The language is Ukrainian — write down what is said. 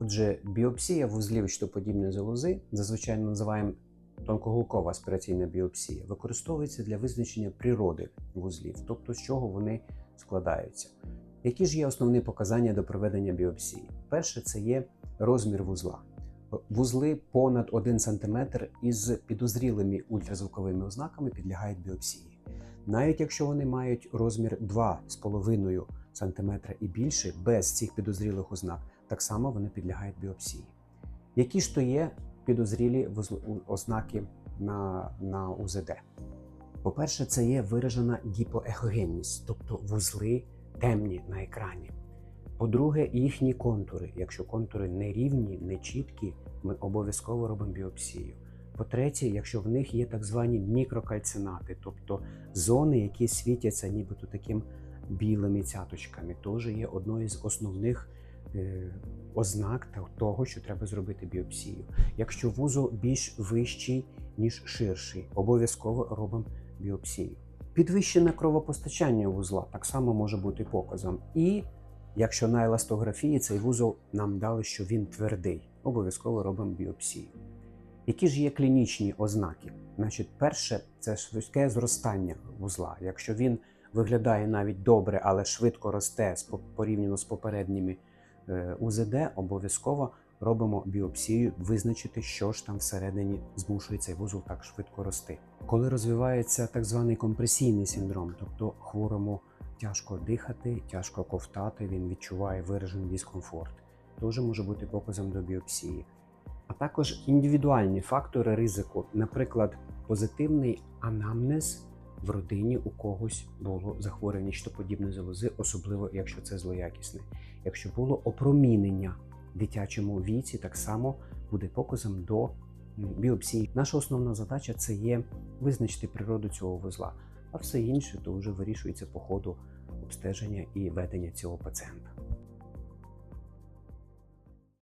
Отже, біопсія вузлів щитоподібної залози, зазвичай називаємо тонкоголкова аспіраційна біопсія, використовується для визначення природи вузлів, тобто з чого вони складаються. Які ж є основні показання до проведення біопсії? Перше, це є розмір вузла. Вузли понад 1 см із підозрілими ультразвуковими ознаками підлягають біопсії. Навіть якщо вони мають розмір 2,5 см і більше, без цих підозрілих ознак, так само вони підлягають біопсії. Які ж то є підозрілі ознаки на, на УЗД? По-перше, це є виражена гіпоехогенність, тобто вузли темні на екрані. По-друге, їхні контури. Якщо контури не рівні, не чіткі, ми обов'язково робимо біопсію. По-третє, якщо в них є так звані мікрокальцинати, тобто зони, які світяться нібито таким білими цяточками, теж є одною з основних ознак того, що треба зробити біопсію. Якщо вузол більш вищий, ніж ширший, обов'язково робимо біопсію. Підвищене кровопостачання вузла так само може бути показом. І якщо на еластографії цей вузол нам дали, що він твердий, обов'язково робимо біопсію. Які ж є клінічні ознаки? Значить, перше це швидке зростання вузла. Якщо він виглядає навіть добре, але швидко росте порівняно з попередніми е, УЗД, обов'язково робимо біопсію, визначити, що ж там всередині змушує цей вузол так швидко рости. Коли розвивається так званий компресійний синдром, тобто хворому тяжко дихати, тяжко ковтати, він відчуває виражений дискомфорт, теж може бути показом до біопсії. А також індивідуальні фактори ризику, наприклад, позитивний анамнез в родині у когось було захворювання щитоподібної залози, особливо якщо це злоякісне. Якщо було опромінення в дитячому віці, так само буде показом до біопсії. Наша основна задача це є визначити природу цього вузла, а все інше то вже вирішується по ходу обстеження і ведення цього пацієнта.